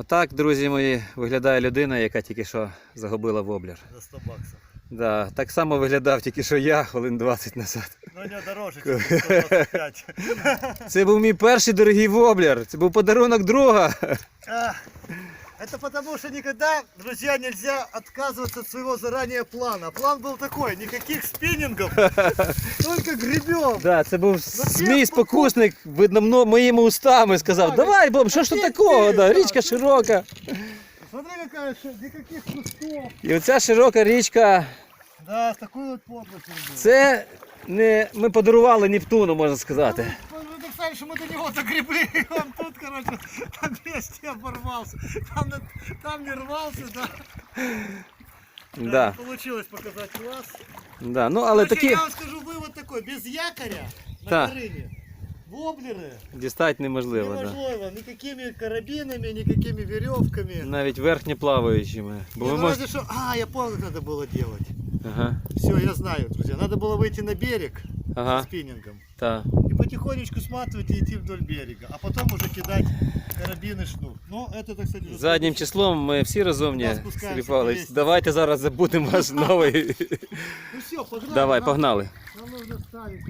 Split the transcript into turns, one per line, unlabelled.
Отак, друзі мої, виглядає людина, яка тільки що загубила воблер.
За 100 баксов.
Да, так само виглядав тільки що я хвилин 20 назад.
Ну не дороже, ніж 125.
Це був мій перший дорогий воблер. Це був подарунок друга.
А, Это потому что никогда, друзья, нельзя отказываться от своего заранее плана. План был такой, никаких спиннингов, только гребем.
Да, це був мій спокусник, видно, мно- моїми устами сказав, давай, Боб, що ж тут такого? Да, річка широка.
Смотри, какая ш- никаких кустов.
І оця широка річка,
Да, с такой вот плотностью. был.
це не ми подарували Нептуну, можна сказати.
Ну, Вы представляете, что мы до него догребли, и он тут, короче, на месте оборвался. Там, на- там не рвался, да.
Да,
Не получилось показать класс.
да. Ну, але
Короче,
такі
Я вам скажу вывод такой, без якоря на
Да.
Карине воблеры
дістати неможливо. Да.
невозможно, никакими карабинами, никакими веревками.
Навіть верхньоплаваючими. Бо
Не,
ви
ну
можете...
разве что- А, я понял, как надо было делать.
Ага,
Все, я знаю, друзья. Надо было выйти на берег
ага,
спиннингом
так.
и потихонечку сматывать и идти вдоль берега, а потом уже кидать карабин и шнур. Ну, это, так сказать, уже
Заднім
следующий-
числом ми всі розумні,
Да, спускаємося
Сергій
по
Павлович.
лестниці.
Давайте зараз забудемо ваш новий.
Ну все, погнали.
Давай,
нам-
погнали.
Нам нужно ставить